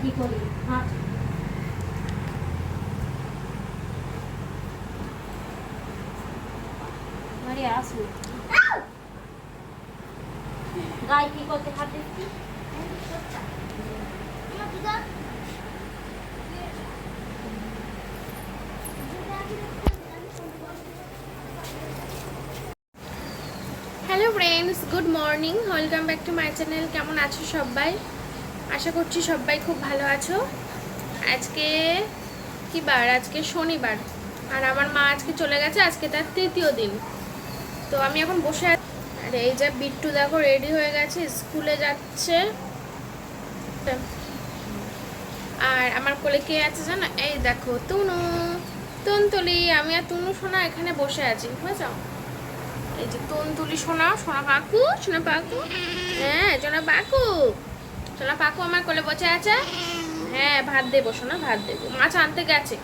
কি করি? হ্যাঁ। Hello friends good morning welcome back to my channel কেমন আছো সবাই? আশা করছি সবাই খুব ভালো আছো। আজকে কি বার? আজকে শনিবার। আর আমার মা আজকে চলে গেছে, আজকে তার তৃতীয় দিন। তো আমি এখন বসে আর এই যে বিট্টু দেখো রেডি হয়ে গেছে, স্কুলে যাচ্ছে। আর আমার কোলে কে আছে জানো? এই দেখো, তুনু। তুনতুলি, আমি আর তুনু সোনা এখানে বসে আছি, বুঝেছ? এই যে তুনতুলি সোনা সোনা পাকু সোনা পাকু হ্যাঁ সোনা পাকু সোনা পাকু আমার কোলে বসে আছে? হ্যাঁ ভাত দেবো সোনা ভাত দেবো। মাছ আনতে গেছে।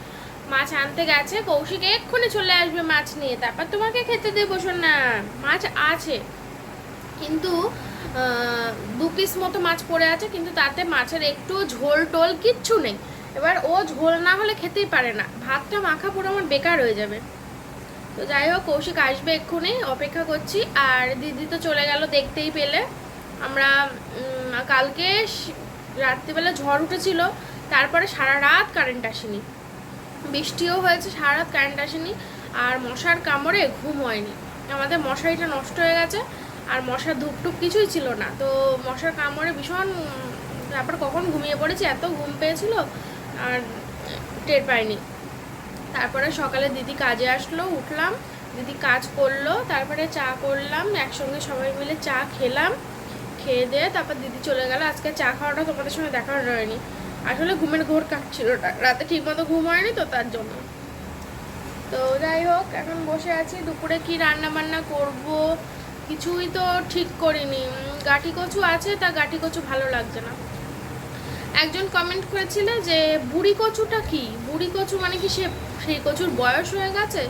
মাছ আনতে গেছে, কৌশিক এক্ষুনি চলে আসবে মাছ নিয়ে। তারপর তোমাকে খেতে দেবো, সোনা। মাছ আছে। কিন্তু দু পিস মতো মাছ পড়ে আছে, কিন্তু তাতে মাছের একটু ঝোল টোল কিচ্ছু নেই। এবার ও ঝোল না হলে খেতেই পারে না। ভাতটা মাখা পুরো আমার বেকার হয়ে যাবে। তো যাই হোক, কৌশিক আসবে এক্ষুনি, অপেক্ষা করছি। আর দিদি তো চলে গেল দেখতেই পেলে। আমরা উম, কালকে রাত্রিবেলা ঝড় উঠেছিল তারপরে সারা রাত কারেন্ট আসেনি। বৃষ্টিও হয়েছে সারা রাত কারেন্ট আসেনি আর মশার কামড়ে ঘুম হয়নি। আমাদের মশারিটা নষ্ট হয়ে গেছে আর মশার ধূপ টুপ কিছুই ছিল না। তো মশার কামড়ে ভীষণ তারপর কখন ঘুমিয়ে পড়েছি এত ঘুম পেয়েছিল আর টের পাইনি। তারপরে সকালে দিদি কাজে আসলো উঠলাম দিদি কাজ করল তারপরে চা করলাম একসঙ্গে সবাই মিলে চা খেলাম। খেয়ে দিয়ে তারপর দিদি চলে গেল। আজকে চা খাওয়াটা তোমাদের সঙ্গে দেখা হয়নি। আসলে ঘুমের ঘোর কাটছিল। রাতে ঠিকমতো ঘুম হয়নি তো তার জন্য। তো যাই হোক, এখন বসে আছি। দুপুরে কি রান্না বান্না করব? কিছুই তো ঠিক করিনি। গাঠি কচু আছে, তা গাঠি কচু ভালো লাগছে না। একজন কমেন্ট করেছিল যে, বুড়ি কচুটা কি? বুড়ি কচু মানে কি সে, সেই কচুর বয়স হয়ে গেছে?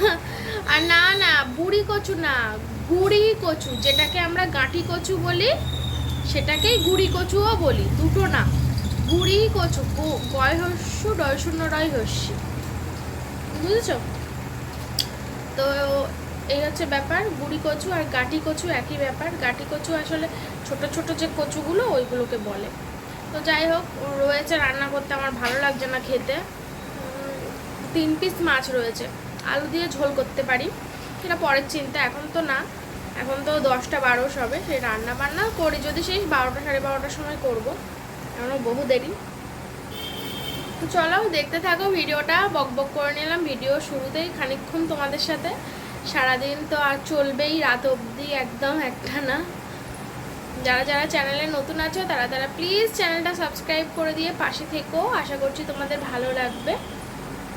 আর না না, বুড়ি কচু না। গুড়ি কচু, যেটাকে আমরা গাঁটি কচু বলি, সেটাকেই গুড়ি কচুও বলি, দুটো না। গুড়ি কচু গয় হস্য ডয় শূন্য রয় হস্যি বুঝেছ? তো এই হচ্ছে ব্যাপার, গুড়ি কচু আর গাঁটি কচু একই ব্যাপার। গাঁটি কচু আসলে ছোট ছোট যে কচুগুলো, ওইগুলোকে বলে। তো যাই হোক, রয়েছে রান্না করতে, আমার ভালো লাগছে না খেতে। তিন পিস মাছ রয়েছে। আলু দিয়ে ঝোল করতে পারি। সেটা পরের চিন্তা, এখন তো না। এখন তো দশটা বারো সবে সেই রান্না বান্না করি, যদি সেই বারোটা, সাড়ে বারোটার সময় করব। এখনও বহু দেরি। তো চলো, দেখতে থাকো ভিডিওটা, বক বক করে নিলাম ভিডিও শুরুতেই খানিকক্ষণ তোমাদের সাথে। সারাদিন তো আর চলবেই, রাত অবধি একদম একটা না যারা যারা চ্যানেলে নতুন আছো, তারা তারা প্লিজ চ্যানেলটা সাবস্ক্রাইব করে দিয়ে পাশে থেকো। আশা করছি তোমাদের ভালো লাগবে।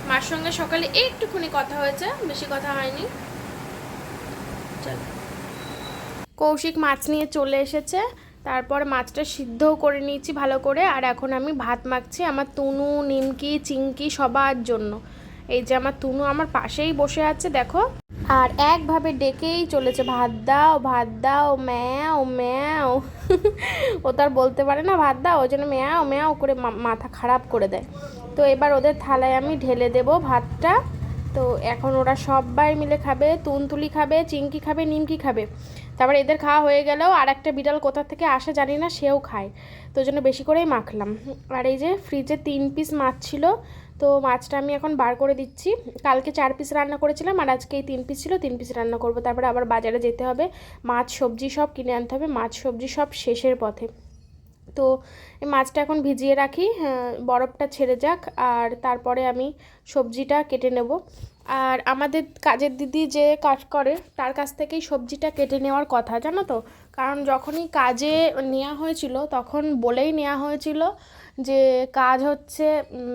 মার সঙ্গে সকালে একটুখানি কথা হয়েছে, বেশি কথা হয়নি। চলো। কৌশিক মাছ নিয়ে চলে এসেছে। তারপর মাছটা সিদ্ধও করে নিয়েছি ভালো করে। আর এখন আমি ভাত মাখছি আমার তুনু, নিমকি, চিংকি সবার জন্য। এই যে আমার তুনু আমার পাশেই বসে আছে, দেখো। আর একভাবে ডেকেই চলেছে, ভাত দাও ভাত দাও, ম্যাও ম্যাও। ও তার বলতে পারে না, ভাত দাও। ওই জন্য ম্যাও ম্যাও করে মাথা খারাপ করে দেয়। তো এবার ওদের থালায় আমি ঢেলে দেব ভাতটা। তো এখন ওরা সবাই মিলে খাবে, তুনতুলি খাবে চিংকি খাবে, নিমকি খাবে। তারপর এদের খাওয়া হয়ে গেলেও আর একটা বিড়াল কোথা থেকে আসে জানি না, সেও খায়। তো জন্য বেশি করেই মাখলাম। আর এই যে ফ্রিজে তিন পিস মাছ ছিল, তো মাছটা আমি এখন বার করে দিচ্ছি। কালকে চার পিস রান্না করেছিলাম আর আজকে এই তিন পিস ছিল, তিন পিস রান্না করব। তারপরে আবার বাজারে যেতে হবে। মাছ, সবজি সব কিনে আনতে হবে। মাছ, সবজি সব শেষের পথে। তো মাছটা এখন ভিজিয়ে রাখি হ্যাঁ, বরফটা ছেড়ে যাক আর তারপরে আমি সবজিটা কেটে নেব। আর আমাদের কাজের দিদি যে কাজ করে তার কাছ থেকেই সবজিটা কেটে নেওয়ার কথা জানো তো? কারণ যখনই কাজে নেওয়া হয়েছিল তখন বলেই নেওয়া হয়েছিল যে কাজ হচ্ছে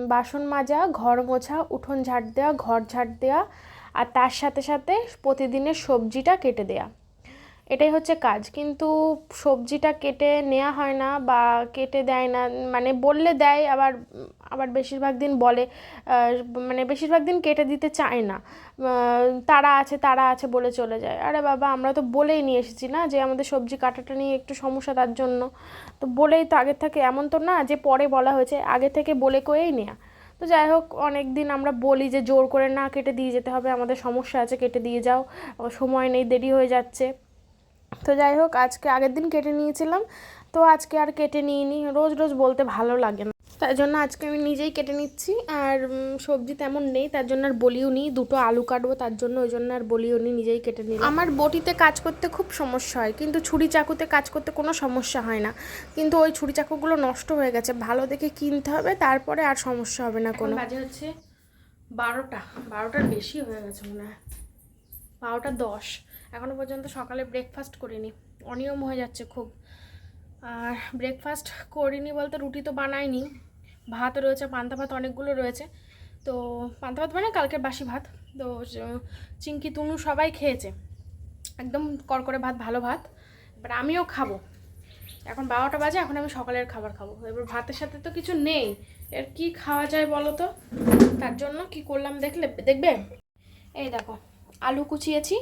বাসন মাজা ঘর মোছা উঠোন ঝাড় দেওয়া ঘর ঝাড় দেওয়া আর তার সাথে সাথে প্রতিদিনের সবজিটা কেটে দেওয়া এটাই হচ্ছে কাজ। কিন্তু সবজিটা কেটে নেওয়া হয় না বা কেটে দেয় না মানে বললে দেয়, আবার আবার বেশিরভাগ দিন বলে মানে বেশিরভাগ দিন কেটে দিতে চায় না। তারা আছে তারা আছে বলে চলে যায়। আরে বাবা, আমরা তো বলেই নিয়ে এসেছি না যে আমাদের সবজি কাটাটা নিয়ে একটু সমস্যা তার জন্য। তো বলেই তো আগের থেকে, এমন তো না যে পরে বলা হয়েছে, আগে থেকে বলে কয়েই নেওয়া তো যাই হোক, অনেক দিন আমরা বলি যে জোর করে না কেটে দিয়ে যেতে হবে, আমাদের সমস্যা আছে, কেটে দিয়ে যাও। সময় নেই, দেরি হয়ে যাচ্ছে। তো যাই হোক, আজকে আগের দিন কেটে নিয়েছিলাম, তো আজকে আর কেটে নিইনি। রোজ রোজ বলতে ভালো লাগে না। তাই জন্য আজকে আমি নিজেই কেটে নিচ্ছি, আর সবজি তেমন নেই, তার জন্য আর বলিও নি। দুটো আলু কাটবো, তার জন্য ওই জন্য আর বলিও নি, নিজেই কেটে নিই আমার বটিতে কাজ করতে খুব সমস্যা হয়, কিন্তু ছুরি চাকুতে কাজ করতে কোনো সমস্যা হয় না। কিন্তু ওই ছুরি চাকুগুলো নষ্ট হয়ে গেছে, ভালো দেখে কিনতে হবে, তারপরে আর সমস্যা হবে না কোনো। বাজে হচ্ছে বারোটা, বারোটার বেশি হয়ে গেছে মনে হয়। বারোটা দশ। এখনও পর্যন্ত সকালে ব্রেকফাস্ট করিনি। অনিয়ম হয়ে যাচ্ছে খুব। আর ব্রেকফাস্ট করিনি বলতে রুটি তো বানাইনি। ভাত রয়েছে, পান্তা ভাত অনেকগুলো রয়েছে। তো পান্তা ভাত মানে কালকের বাসি ভাত। তো চিংকি, তুনু সবাই খেয়েছে। একদম করকরে ভাত, ভালো ভাত। এবার আমিও খাব। এখন বারোটা বাজে, এখন আমি সকালের খাবার খাব। এবার ভাতের সাথে তো কিছু নেই। এর কি খাওয়া যায় বলো তো? তার জন্য কি করলাম দেখলে, দেখবে? এই দেখো, আলু কুচিয়েছি।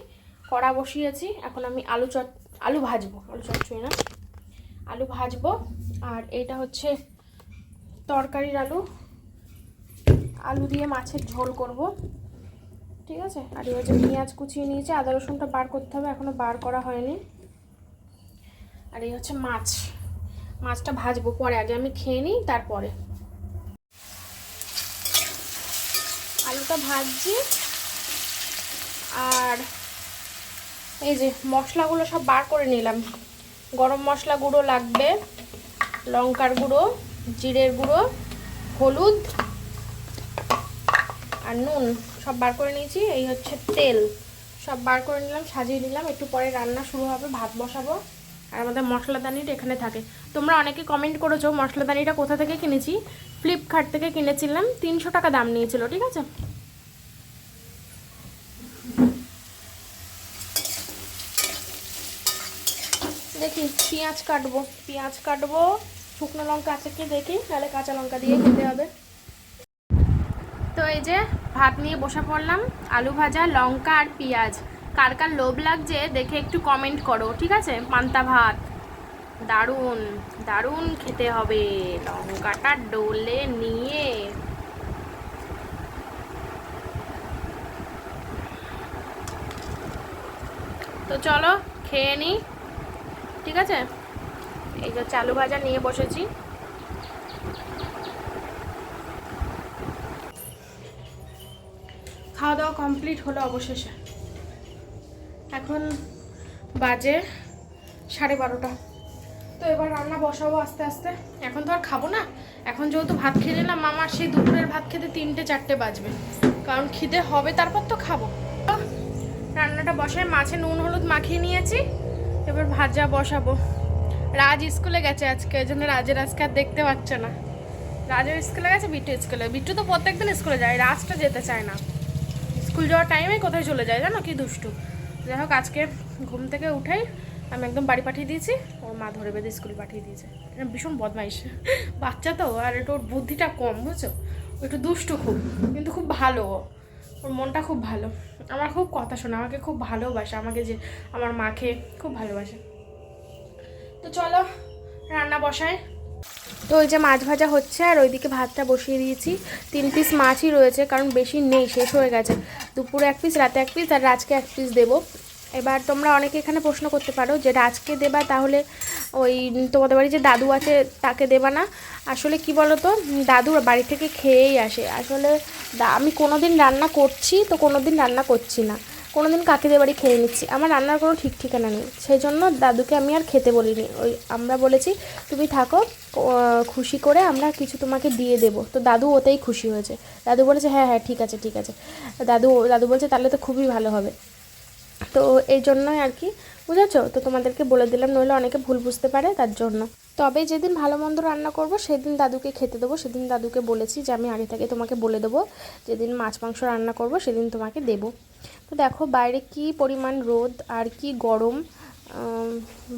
কড়া বসিয়েছি। এখন আমি আলু চট, আলু ভাজবো, আলু চচ্চড়ি না। আলু ভাজবো, আর এটা হচ্ছে তরকারির আলু। আলু দিয়ে মাছের ঝোল করব। ঠিক আছে? আর এই হচ্ছে পেঁয়াজ কুচিয়ে নিয়েছি। আদা রসুনটা বার করতে হবে, এখনও বার করা হয়নি। আর এই হচ্ছে মাছ। মাছটা ভাজবো পরে, আগে আমি খেয়ে নিই, তারপরে। আলুটা ভাজছি। আর এই যে মশলাগুলো সব বার করে নিলাম। গরম মশলা গুঁড়ো লাগবে, লঙ্কার গুঁড়ো, জিরের গুঁড়ো, হলুদ আর নুন সব বার করে নিয়েছি। এই হচ্ছে তেল। সব বার করে নিলাম, সাজিয়ে নিলাম। একটু পরে রান্না শুরু হবে, ভাত বসাবো আর আমাদের মশলাদানিটা এখানে থাকে। তোমরা অনেকে কমেন্ট করেছ মশলাদানিটা কোথা থেকে কিনেছি? ফ্লিপকার্ট থেকে কিনেছিলাম, তিনশো টাকা দাম নিয়েছিল, ঠিক আছে দেখি পেঁয়াজ কাটবো পেঁয়াজ কাটবো, শুকনো লঙ্কা আছে কি দেখি, তাহলে কাঁচা লঙ্কা দিয়ে খেতে হবে। তো এই যে ভাত নিয়ে বসে পড়লাম, আলু ভাজা, লঙ্কা আর পেঁয়াজ। কার কার লোভ লাগছে দেখে একটু কমেন্ট করো, ঠিক আছে? পান্তা ভাত। দারুণ দারুণ খেতে হবে। লঙ্কাটা ডোলে নিয়ে। তো চলো, খেয়ে নিই ঠিক আছে? এই যে চালু ভাজা নিয়ে বসেছি। খাওয়া দাওয়া কমপ্লিট হলো অবশেষে। এখন বাজে সাড়ে বারোটা। তো এবার রান্না বসাবো আস্তে আস্তে। এখন তো আর খাব না। এখন যেহেতু ভাত খেয়ে নিলাম মামার সেই দুপুরের ভাত খেতে তিনটে চারটে বাজবে। কারণ খিদে হবে, তারপর তো খাব। রান্নাটা বসায় মাছে নুন, হলুদ মাখিয়ে নিয়েছি। এবার ভাজা বসাবো। রাজ স্কুলে গেছে আজকে, এই জন্য রাজের আজকে আর দেখতে পাচ্ছে না। রাজের স্কুলে গেছে বিট্টু স্কুলে। বিট্টু তো প্রত্যেকদিন স্কুলে যায়, রাজটা যেতে চায় না। স্কুল যাওয়ার টাইমে কোথায় চলে যায় জানো? কি দুষ্টু। যাই হোক, আজকে ঘুম থেকে উঠেই আমি একদম বাড়ি পাঠিয়ে দিয়েছি। ওর মা ধরে বেঁধে স্কুলে পাঠিয়ে দিয়েছে। ভীষণ বদমাইশ। বাচ্চা তো, আর একটু ওর বুদ্ধিটা কম, বুঝছ? একটু দুষ্টু খুব, কিন্তু খুব ভালো। ওর মনটা খুব ভালো। আমার খুব কথা শোনা, আমাকে খুব ভালোবাসে, আমাকে যে আমার মাকে খুব ভালোবাসে। তো চলো, রান্না বসায় তো ওই যে মাছ ভাজা হচ্ছে, আর ওইদিকে ভাতটা বসিয়ে দিয়েছি। তিন পিস মাছই রয়েছে, কারণ বেশি নেই, শেষ হয়ে গেছে। দুপুরে এক পিস রাতে এক পিস আর আজকে এক পিস দেবো। এবার তোমরা অনেকে এখানে প্রশ্ন করতে পারো যে রাজকে দেবা তাহলে ওই তোমাদের বাড়ি যে দাদু আছে তাকে দেবা না? আসলে কি বলো তো দাদু বাড়ি থেকে খেয়েই আসে। আসলে আমি কোনো দিন রান্না করছি তো কোনো দিন রান্না করছি না। কোনো দিন কাকিদের বাড়ি খেয়ে নিচ্ছি। আমার রান্নার কোনো ঠিক ঠিকানা নেই। সেই জন্য দাদুকে আমি আর খেতে বলিনি। ওই আমরা বলেছি, তুমি থাকো খুশি করে আমরা কিছু তোমাকে দিয়ে দেবো। তো দাদু ওতেই খুশি হয়েছে। দাদু বলেছে হ্যাঁ হ্যাঁ ঠিক আছে ঠিক আছে। দাদু দাদু বলছে, তাহলে তো খুবই ভালো হবে। তো এই জন্যই আর কি, বুঝেছ? তো তোমাদেরকে বলে দিলাম, নইলে অনেকে ভুল বুঝতে পারে তার জন্য। তবে যেদিন ভালো মন্দ রান্না করব, সেদিন দাদুকে খেতে দেবো, সেদিন দাদুকে বলেছি যে আমি আগে থেকে তোমাকে বলে দেবো, যেদিন মাছ মাংস রান্না করব, সেদিন তোমাকে দেবো। তো দেখো বাইরে কি পরিমাণ রোদ আর কি গরম।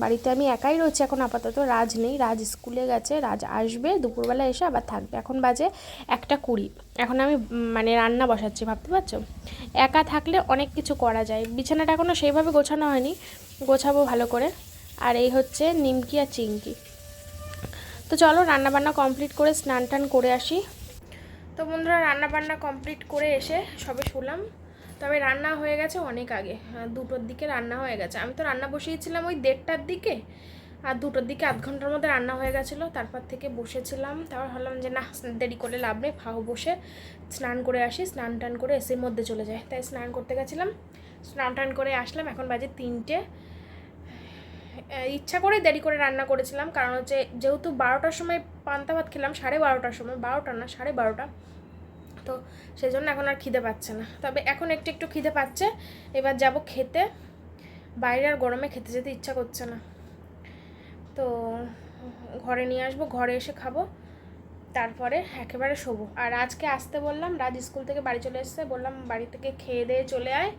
বাড়িতে আমি একাই রয়েছি এখন আপাতত। রাজ নেই, রাজ স্কুলে গেছে, রাজ আসবে, দুপুরবেলা এসে আবার থাকবে। এখন বাজে একটা কুড়ি। এখন আমি মানে রান্না বসাচ্ছি, ভাবতে পারছ? একা থাকলে অনেক কিছু করা যায়। বিছানাটা এখনও সেইভাবে গোছানো হয়নি। গোছাবো ভালো করে। আর এই হচ্ছে নিমকি আর চিংকি তো চলো রান্নাবান্না কমপ্লিট করে স্নান টান করে আসি। তো বন্ধুরা রান্না বান্না কমপ্লিট করে এসে সবে শুলাম। তবে রান্না হয়ে গেছে অনেক আগে। দুটোর দিকে রান্না হয়ে গেছে। আমি তো রান্না বসিয়েছিলাম ওই দেড়টার দিকে, আর দুটোর দিকে আধ ঘণ্টার মধ্যে রান্না হয়ে গেছিল। তারপর থেকে বসেছিলাম, তারপর ভাবলাম যে না, দেরি করে লাভ নেই ফাও বসে স্নান করে আসি, স্নান টান করে এসির মধ্যে চলে যায়। তাই স্নান করতে গেছিলাম, স্নান টান করে আসলাম, এখন বাজে তিনটে। ইচ্ছা করে দেরি করে রান্না করেছিলাম, কারণ হচ্ছে যেহেতু বারোটার সময় পান্তা ভাত খেলাম, সাড়ে বারোটার সময়, বারোটা না, সাড়ে বারোটা। তো সেই জন্য এখন আর খিদে পাচ্ছে না। তবে এখন একটু একটু খিদে পাচ্ছে। এবার যাব খেতে। বাইরে আর গরমে খেতে যেতে ইচ্ছা করছে না। তো ঘরে নিয়ে আসব, ঘরে এসে খাব। তারপরে একেবারে শোবো। আর আজকে আসতে বললাম, রাজ স্কুল থেকে বাড়ি চলে এসেছে। বললাম বাড়ি থেকে খেয়ে দিয়ে চলে আয়।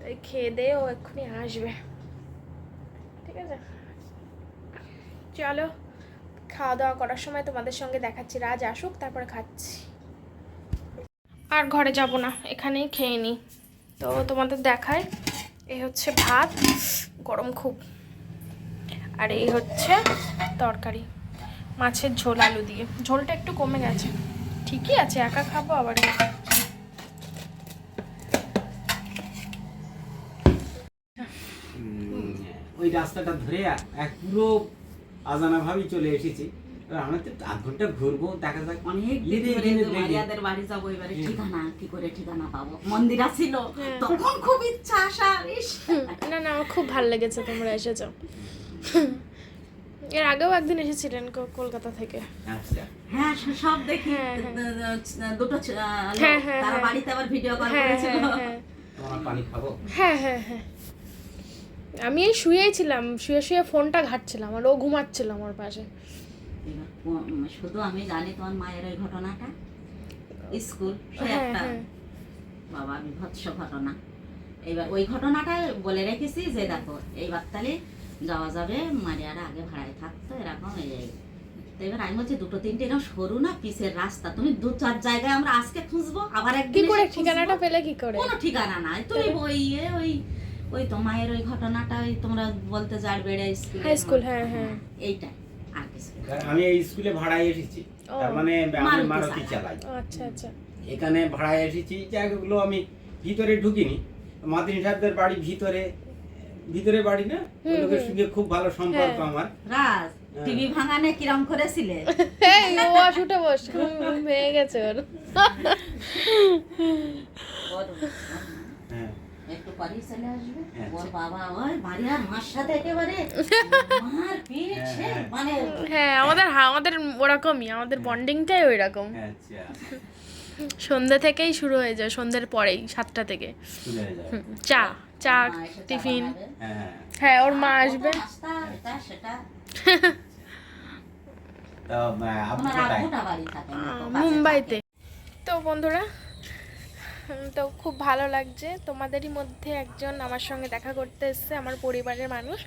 তাই খেয়ে দিয়ে ও এক্ষুনি আসবে। ঠিক আছে? চলো, খাওয়া দাওয়া করার সময় তোমাদের সঙ্গে দেখাচ্ছি। রাজ আসুক, তারপরে খাচ্ছি। আর ঘরে যাব না, এখানেই খেয়ে নিই তো তোমাদের দেখায় এই হচ্ছে ভাত, গরম খুব। আর এই হচ্ছে তরকারি, মাছের ঝোল আলু দিয়ে। ঝোলটা একটু কমে গেছে। ঠিকই আছে, একা খাব আবার ওই রাস্তাটা ধরে এক পুরো আজানা চলে এসেছি। আমরা তো আধ ঘণ্টা ঘুরবো দেখা যাক অনেক দিন লেদে ধরে লেদে তো লেদে। মারিয়াদের বাড়ি যাব এবারে ঠিকানা কি করে ঠিকানা পাবো? মন্দির ছিল হ্যাঁ। তখন খুব ইচ্ছা আসা না না আমার খুব ভালো লেগেছে তোমরা এসেছ। এর আগেও একদিন এসেছিলেন কলকাতা থেকে। আচ্ছা। হ্যাঁ সব দেখি। হ্যাঁ, দুটো হ্যাঁ, হ্যাঁ, তারা হ্যাঁ। বাড়িতে আবার ভিডিও কল হ্যাঁ করেছিল। হ্যাঁ হ্যাঁ। পানি খাব? হ্যাঁ হ্যাঁ হ্যাঁ। আমি এই শুয়েই ছিলাম শুয়ে শুয়ে ফোনটা ঘাটছিলাম আর ও ঘুমাচ্ছিল আমার পাশে। শুধু আমি জানি তোমার মায়ের ওই ঘটনাটা। স্কুল সে হ্যাঁ একটা হ্যাঁ। বাবা বিভৎস ঘটনা। এবার ওই ঘটনাটা বলে রেখেছি যে দেখো এইবার তাহলে যাওয়া যাবে মারিয়ারা আগে ভাড়ায় থাকতো এরকম এই। তো এবার আমি বলছি দুটো তিনটে এরকম সরু না পিসের রাস্তা? তুমি দু চার জায়গায় আমরা আজকে খুঁজবো আবার একদিন করে ঠিকানাটা পেলে কি করে? কোনো ঠিকানা নাই। তুমি ওই ওই ওই তো মায়ের ওই ঘটনাটা ওই তোমরা বলতে যার বেড়ে স্কুল হাই স্কুল হ্যাঁ হ্যাঁ। এইটা আর কিছু। আমি এই স্কুলে ভাড়ায় এসেছি। তার মানে আমি মারুতি চালাই। আচ্ছা আচ্ছা। এখানে ভাড়ায় এসেছি জায়গাগুলো আমি ভিতরে ঢুকিনি। মাদিনী সাহেবদের বাড়ি ভিতরে ভিতরে বাড়ি না? লোকের সঙ্গে খুব ভালো সম্পর্ক হ্যাঁ। আমার। রাজ হ্যাঁ। টিভি ভাঙানে কিরম করেছিলে? এই ও আসুটে বস ভেঙে গেছে ওর। একটু পরেই চলে আসবে। হ্যাঁ, ওর আচ্ছা। বাবা ওই মারিয়া মার সাথে একেবারে মার পিট হ্যাঁ, হ্যাঁ। মানে হ্যাঁ আমাদের আমাদের ওরকমই আমাদের বন্ডিংটাই ওই রকম আচ্ছা। থেকেই শুরু হয়ে যায় সন্ধ্যের পরেই সাতটা থেকে। চা চা টিফিন। হ্যাঁ ওর মা আসবে। মুম্বাইতে। তো বন্ধুরা তো খুব ভালো লাগছে। তোমাদেরই মধ্যে একজন আমার সঙ্গে দেখা করতে এসছে, আমার পরিবারের মানুষ।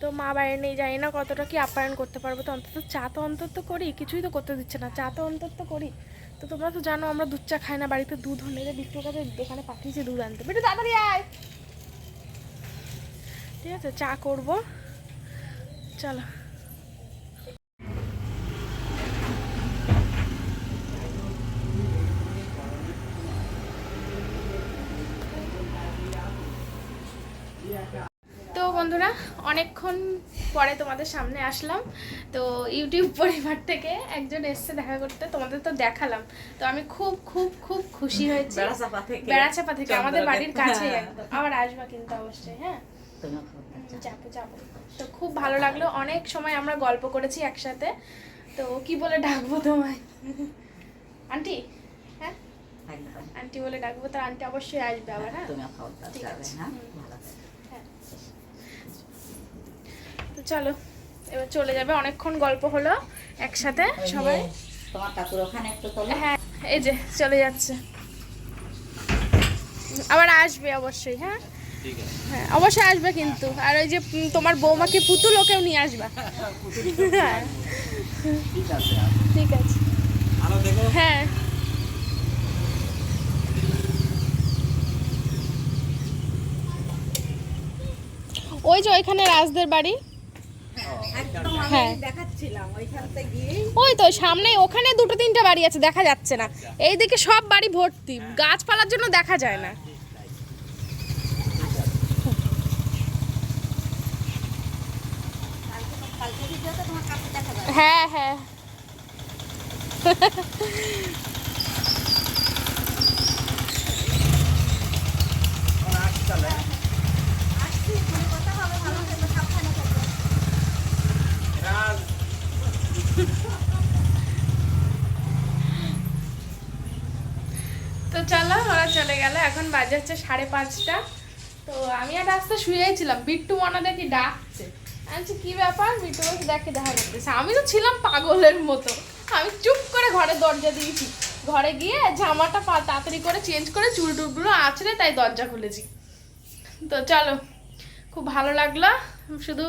তো মা বাইরে নেই, জানি না কতটা কি আপ্যায়ন করতে পারব। তো অন্তত চা তো অন্তত করি, কিছুই তো করতে দিচ্ছে না। চা তো অন্তত করি। তো তোমরা তো জানো আমরা দুধ চা খাই না, বাড়িতে দুধ হলে বিক্রি কাছে দোকানে পাঠিয়েছি দুধ আনতে। বেটু তাড়াতাড়ি আয়। ঠিক আছে, চা করব। চলো তো বন্ধুরা অনেকক্ষণ পরে তোমাদের সামনে আসলাম। তো ইউটিউব পরিবার থেকে একজন এসছে দেখা করতে তোমাদের তো দেখালাম। তো আমি খুব খুব খুব খুশি হয়েছি। বেড়াচাপা থেকে। আমাদের বাড়ির কাছে হ্যাঁ। আবার আসবা কিন্তু অবশ্যই হ্যাঁ? যাব যাব। তো খুব ভালো লাগল অনেক সময় আমরা গল্প করেছি একসাথে। তো কি বলে ডাকবো তোমায়? আন্টি হ্যাঁ। আন্টি বলে ডাকবো তো আন্টি অবশ্যই আসবে আবার হ্যাঁ? খবরদার ঠিক আছে। হ্যাঁ? হুম। ভালো থেকো। হ্যাঁ তো চলো এবার চলে যাবে অনেকক্ষণ গল্প হলো একসাথে সবাই। তোমার কাকুর ওখানে একটু তোলো। হ্যাঁ এই যে চলে যাচ্ছে। আবার আসবে অবশ্যই হ্যাঁ? হ্যাঁ অবশ্যই আসবে কিন্তু। আর ওই যে তোমার বৌমাকে পুতুল ওকেও নিয়ে আসবা। হ্যাঁ। ঠিক আছে আর। ঠিক আছে। ভালো দেখো। হ্যাঁ। ওই যে ওইখানে রাজদের বাড়ি। হ্যাঁ। ওই তো সামনে ওখানে দুটো তিনটে বাড়ি আছে দেখা যাচ্ছে না। এইদিকে সব বাড়ি ভর্তি গাছপালার জন্য দেখা যায় না। হ্যাঁ হ্যাঁ রাজ তো চলো ওরা চলে গেল এখন বাজে হচ্ছে সাড়ে পাঁচটা। তো আমি আর রাস্তা শুয়েছিলাম বিট্টু মনে দেখি ডাকছে? আমি কি ব্যাপার? বিট্টু বলছে, দেখে দেখা করতেছে। আমি তো ছিলাম পাগলের মতো। আমি চুপ করে ঘরে দরজা দিয়েছি। ঘরে গিয়ে জামাটা তাড়াতাড়ি করে চেঞ্জ করে চুল টুলগুলো আছড়ে তাই দরজা খুলেছি। তো চলো, খুব ভালো লাগল। শুধু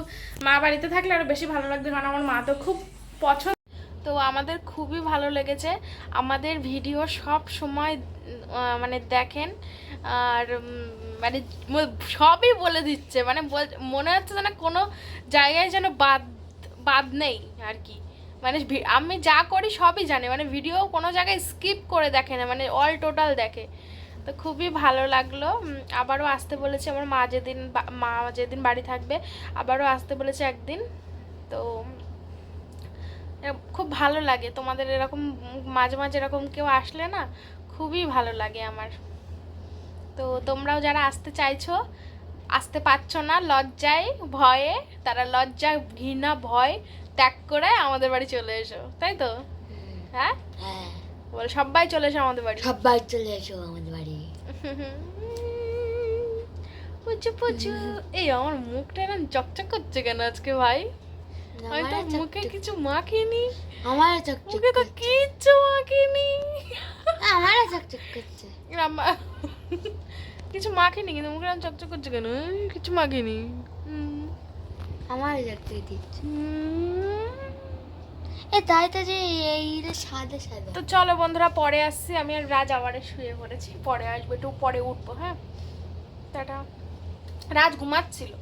মা বাড়িতে থাকলে আরও বেশি ভালো লাগবে, কারণ আমার মা তো খুব পছন্দ তো আমাদের খুবই ভালো লেগেছে। আমাদের ভিডিও সব সময় মানে দেখেন, আর মানে সবই বলে দিচ্ছে। মানে মনে হচ্ছে যেন কোনো জায়গায় যেন বাদ বাদ নেই আর কি। মানে আমি যা করি সবই জানে। মানে ভিডিও কোনো জায়গায় স্কিপ করে দেখে না মানে অল টোটাল দেখে। তো খুবই ভালো লাগল। আবারও আসতে বলেছে আমার মা যেদিন মা যেদিন বাড়ি থাকবে, আবারও আসতে বলেছে একদিন। তো খুব ভালো লাগে। তোমাদের এরকম মাঝে মাঝে এরকম কেউ আসলে না খুবই ভালো লাগে আমার। তো তোমরাও যারা আসতে চাইছো আসতে পারছ না লজ্জায় ভয়ে তারা লজ্জা ঘৃণা ভয় ত্যাগ করে আমাদের বাড়ি চলে এসো তাই তো? হ্যাঁ? হ্যাঁ। বলে সবাই চলে এসো আমাদের বাড়ি। সবাই চলে এসো আমাদের বাড়ি। পুচু পুচু। এই আমার মুখটা এরকম চকচক করছে কেন আজকে ভাই? আমি তো মুখে কিছু মাখিনি। আমার চকচক মুখে তো কিচ্ছু মাখিনি। আমারও চকচক করছে আমা- কিছু মাখিনি কিন্তু মুখে চকচক করছে কেন? কিছু মাখিনি। হুম। আমারও চকচক দিচ্ছে। এ তাই তো যে এই রে সাদা সাদা। তো চলো বন্ধুরা পরে আসছি। আমি আর রাজ আবারে শুয়ে পড়েছি। পরে আসব একটু পরে উঠবো হ্যাঁ? টাটা। রাজ ঘুমাচ্ছিল।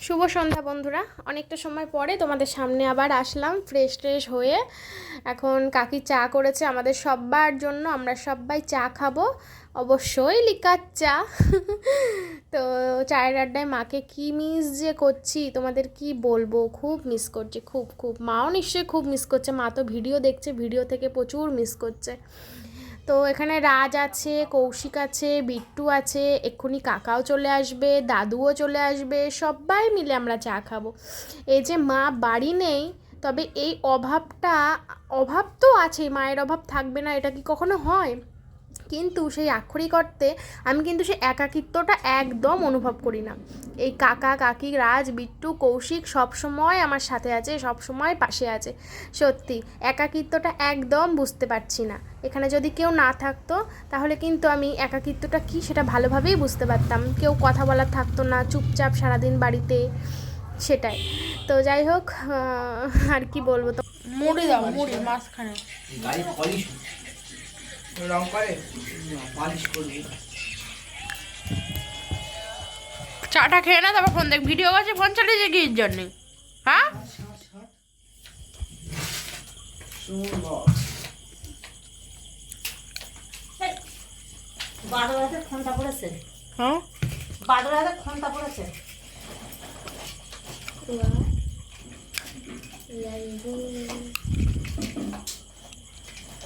শুভ সন্ধ্যা বন্ধুরা। অনেকটা সময় পরে তোমাদের সামনে আবার আসলাম ফ্রেশ ট্রেশ হয়ে। এখন কাকি চা করেছে আমাদের সবার জন্য, আমরা সবাই চা খাব। অবশ্যই লিকার চা। তো চায়ের আড্ডায় মাকে কি মিস যে করছি, তোমাদের কি বলব? খুব মিস করছি, খুব খুব। মাও নিশ্চয়ই খুব মিস করছে, মা তো ভিডিও দেখছে ভিডিও থেকে প্রচুর মিস করছে। তো এখানে রাজ আছে, কৌশিক আছে, বিট্টু আছে, এক্ষুনি কাকাও চলে আসবে, দাদুও চলে আসবে, সবাই মিলে আমরা চা খাব। এই যে মা বাড়ি নেই, তবে এই অভাবটা, অভাব তো আছে মায়ের অভাব থাকবে না, এটা কি কখনো হয়? কিন্তু সেই আক্ষরিক অর্থে আমি কিন্তু সেই একাকিত্বটা একদম অনুভব করি না। এই কাকা কাকি রাজ বিট্টু কৌশিক সব সময় আমার সাথে আছে সব সময় পাশে আছে। সত্যি একাকিত্বটা একদম বুঝতে পারছি না। এখানে যদি কেউ না থাকতো তাহলে কিন্তু আমি একাকিত্বটা কি সেটা ভালোভাবেই বুঝতে পারতাম। কেউ কথা বলার থাকতো না চুপচাপ সারাদিন বাড়িতে সেটাই। তো যাই হোক আর কি বলব তো? মুড়ি দাও মুড়ি মাঝখানে। গাড়ি পলিশ রং করে পলিশ করবি। চাটা খেয়ে না তারপর ফোন দেখ। ভিডিও আছে ফোন চালিয়ে যে গিয়ে জন্যে। হ্যাঁ? বারো হাজার ঘণ্টা পড়েছে হ্যাঁ? বারো হাজার ঘণ্টা পড়েছে।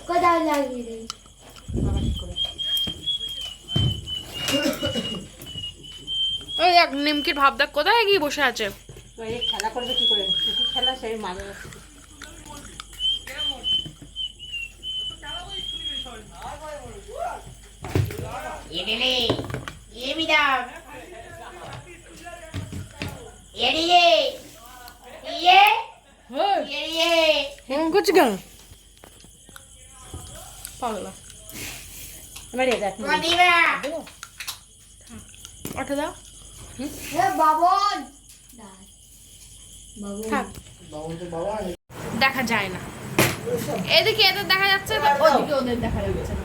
কোথাও লাগিয়ে রে ওই দেখ নিমকির ভাব দেখ কোথায় গিয়ে বসে আছে? খেলা করবে কি করে? কি খেলা সেই এডিলে ইয়ে ইয়ে কেন? পাগলা। এবারে দেখ। মদিনা দাও। দেখা যায় না। এদিকে এদের দেখা যাচ্ছে ওদিকে ওদের দেখা যাচ্ছে না।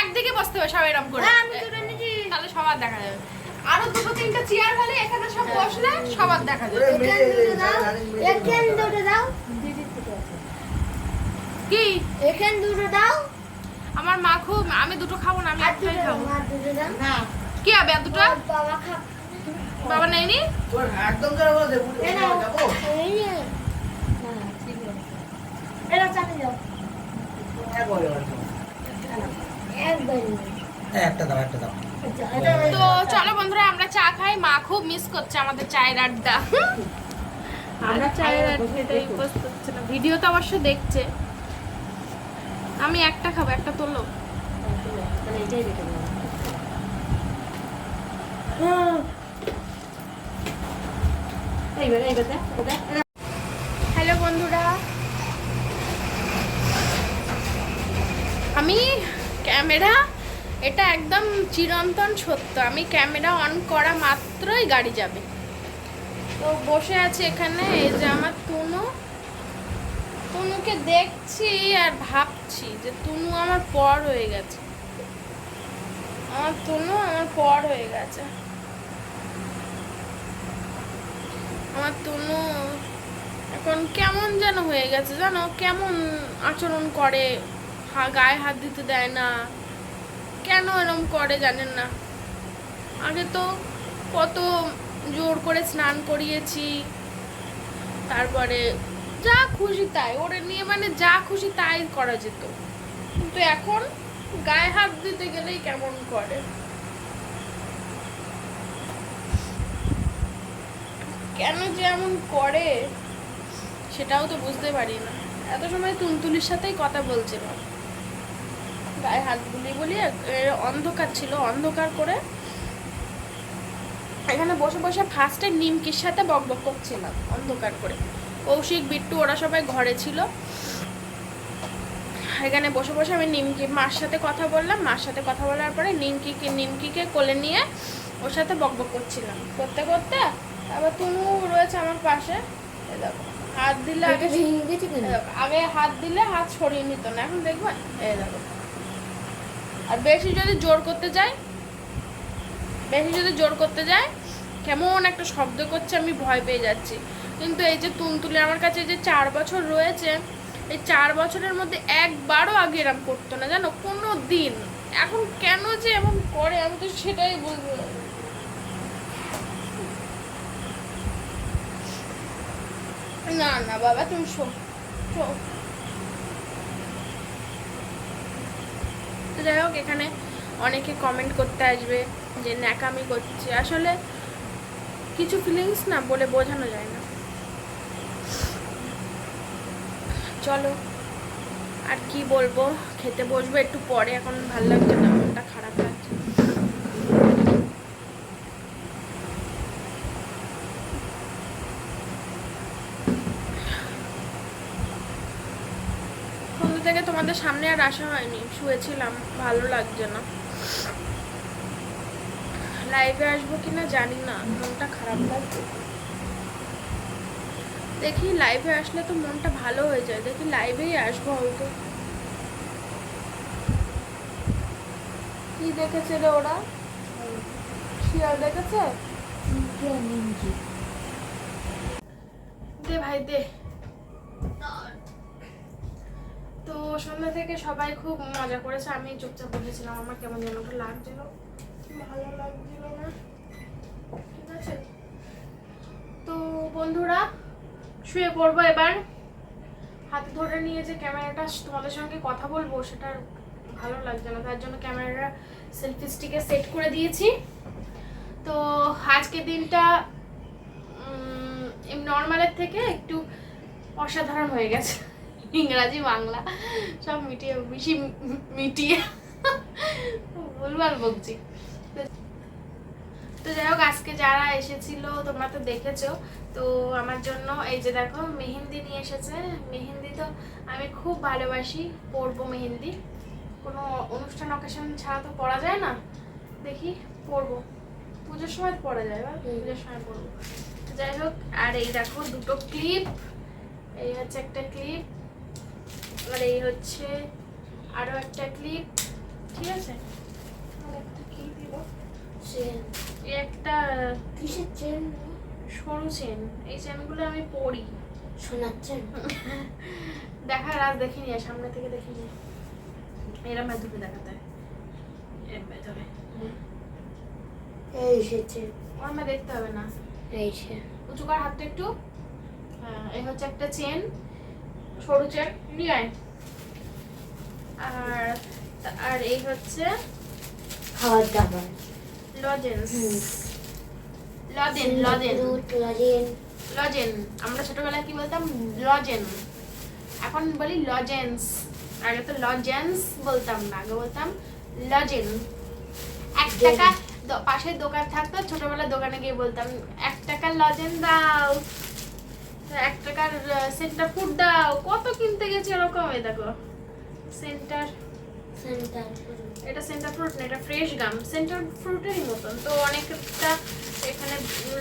একদিকে বসতে হবে সব এরকম করে। হ্যাঁ, আমি দুটো নিয়েছি। তাহলে সবার দেখা যাবে। আরও দুটো তিনটা চেয়ার হলে এখানে সব বসলে সবার দেখা যাবে। কি? এখানে দুটো দাও। আমার মা খুব আমি দুটো খাব না আমি একটাই খাব। না। কি হবে আর দুটো? বাবা নেয়নি? চাটে যাও। একটা দাও একটা দাও। তো চলো বন্ধুরা আমরা চা খাই। মা খুব মিস করছে আমাদের চায়ের আড্ডা। আমরা চায়ের না। ভিডিও তো অবশ্য দেখছে। আমি একটা খাব একটা তোলো দেখ হ্যালো বন্ধুরা। আমি ক্যামেরা এটা একদম চিরন্তন সত্য। আমি ক্যামেরা অন করা মাত্রই গাড়ি যাবে। তো বসে আছে এখানে এই যে আমার তুনু। তুনুকে দেখছি আর ভাবছি যে তনু আমার পর হয়ে গেছে। আমার তনু আমার পর হয়ে গেছে। আমার তুনু এখন কেমন যেন হয়ে গেছে জানো? কেমন আচরণ করে? গায়ে হাত দিতে দেয় না। কেন এরম করে জানেন না? আগে তো কত জোর করে স্নান করিয়েছি। তারপরে যা খুশি তাই। ওরে নিয়ে মানে যা খুশি তাই করা যেত। কিন্তু এখন গায়ে হাত দিতে গেলেই কেমন করে? কেন যে এমন করে, সেটাও তো বুঝতে পারি না। এত সময় তুলতুলির সাথেই কথা বলছিলাম। গায়ে হাত বুলি বলি অন্ধকার ছিল, অন্ধকার করে এখানে বসে বসে ফার্স্টে নিমকির সাথে বকবক করছিলাম, অন্ধকার করে। কৌশিক বিট্টু ওরা সবাই ঘরে ছিল। এখানে বসে বসে আমি নিমকি মার সাথে কথা বললাম। মার সাথে কথা বলার পরে নিমকিকে নিমকিকে কোলে নিয়ে ওর সাথে বকবক করছিলাম। করতে করতে তারপর তুনু রয়েছে আমার পাশে। দেখো হাত দিলে আগে আগে হাত দিলে হাত সরিয়ে নিত না এখন দেখবে? এই দেখো। আর বেশি যদি জোর করতে যাই বেশি যদি জোর করতে যায় কেমন একটা শব্দ করছে আমি ভয় পেয়ে যাচ্ছি। কিন্তু এই যে তুনতুলি আমার কাছে যে চার বছর রয়েছে, এই চার বছরের মধ্যে একবারও আগে এরম করতো না, জানো? কোনো দিন। এখন কেন যে এমন করে, আমি তো সেটাই পারি না। না বাবা, তুমি শো যাই হোক, এখানে অনেকে কমেন্ট করতে আসবে যে ন্যাকামি করছে। আসলে কিছু ফিলিংস না বলে বোঝানো যায় না। চলো। আর কি বলব? খেতে বসবো একটু পরে, এখন ভালো লাগছে না, মনটা খারাপ লাগছে। থেকে তোমাদের সামনে আর আসা হয়নি, শুয়েছিলাম, ভালো লাগছে না। লাইভে আসব কিনা জানি না, মনটা খারাপ লাগছে। দেখি লাইভে আসলে তো মনটা ভালো হয়ে যায়। দেখি লাইভেই আসব হয়তো। কি দেখেছে রে ওরা? শিয়াল দেখেছে? দে ভাই, দে। তো সন্ধ্যা থেকে সবাই খুব মজা করেছে। আমি চুপচাপ বসেছিলাম। আমার কেমন যেন লাগছিল। ভালো লাগছিল না। ঠিক আছে? তো বন্ধুরা শুয়ে পড়ব এবার। হাতে ধরে নিয়ে যে ক্যামেরাটা তোমাদের সঙ্গে কথা বলব, সেটা ভালো লাগছে না। তার জন্য ক্যামেরাটা সেলফি স্টিকে সেট করে দিয়েছি। তো আজকে দিনটা নর্মালের থেকে একটু অসাধারণ হয়ে গেছে। ইংরাজি, বাংলা সব মিটিয়ে বেশি মিটিয়ে। ভুলভাল বকছি। তো- যাই হোক আজকে যারা এসেছিল তোমরা তো দেখেছ। তো আমার জন্য এই যে দেখো মেহেন্দি নিয়ে এসেছে। মেহেন্দি তো আমি খুব ভালোবাসি পরবো মেহেন্দি। কোনো অনুষ্ঠান অকেশন ছাড়া তো পরা যায় না। দেখি পরবো। পুজোর সময় পরা যায় বা পুজোর সময় পরবো। যাই হোক আর এই দেখো দুটো ক্লিপ এই হচ্ছে একটা ক্লিপ আর এই হচ্ছে আরও একটা ক্লিপ ঠিক আছে? একটা কি দিব। এই একটা কিসের চেন সরু চেন এই চেনগুলো আমি পরি। সোনার চেন দেখা রাজ দেখে নিয়ে সামনে থেকে দেখে নিয়ে এরম ধরে দেখাতে এই সে চেন ওরমে দেখতে হবে না। এই সে। উঁচু কর হাতটা একটু। হ্যাঁ এই হচ্ছে একটা চেন সরু চেন নিয়ে আয়। আর আর এই হচ্ছে খাবার দাবার। Lozenges. Lozenge lozenge. Lozenge. Lozenge. আমরা ছোটবেলায় কি বলতাম? লজেন। এখন বলি লজেন্স। আগে তো লজেন্স বলতাম না আগে বলতাম লজেন। এক। টাকা পাশের দোকান থাকতো ছোটবেলায় দোকানে গিয়ে বলতাম এক টাকার লজেন দাও। এক টাকার সেন্টার ফুড দাও। কত কিনতে গেছি এরকম এই দেখো। সেন্টার। সেন্টার। এটা সেন্টার ফ্রুট না, এটা ফ্রেশ গাম সেন্টার ফ্রুটেরই মতন। তো অনেকটা এখানে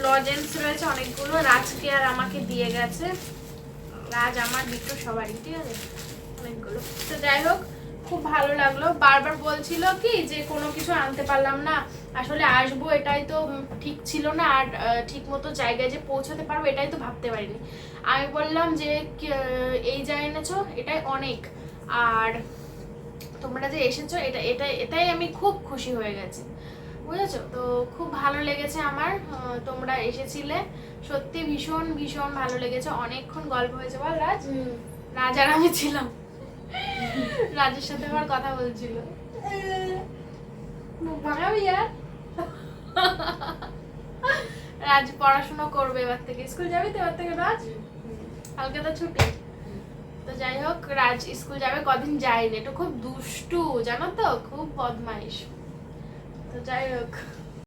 লজেন্স রয়েছে অনেকগুলো। রাজকে আর আমাকে দিয়ে গেছে। রাজ আমার বিট্টু সবারই, ঠিক আছে? অনেকগুলো। তো যাই হোক, খুব ভালো লাগল। বারবার বলছিল কি যে কোনো কিছু আনতে পারলাম না। আসলে আসব, এটাই তো ঠিক ছিল না। আর ঠিক মতো জায়গায় যে পৌঁছাতে পারব, এটাই তো ভাবতে পারিনি। আমি বললাম যে এই যা এনেছো, এটাই অনেক। আর তোমরা যে এসেছ এটা এটা এটাই আমি খুব খুশি হয়ে গেছি। বুঝেছ? তো খুব ভালো লেগেছে আমার তোমরা এসেছিলে। সত্যি ভীষণ ভীষণ ভালো লেগেছে। অনেকক্ষণ গল্প হয়েছে বল রাজ? রাজ আর আমি ছিলাম। রাজের সাথে আমার কথা বলছিল। ভাঙাবি আর? রাজ পড়াশোনা করবে এবার থেকে। স্কুল যাবি তো এবার থেকে রাজ? কালকে তো ছুটি। তো যাই হোক, রাজ স্কুল যাবে, কদিন যায়নি। একটু খুব দুষ্টু, জানো তো? খুব বদমাইশ। তো যাই হোক।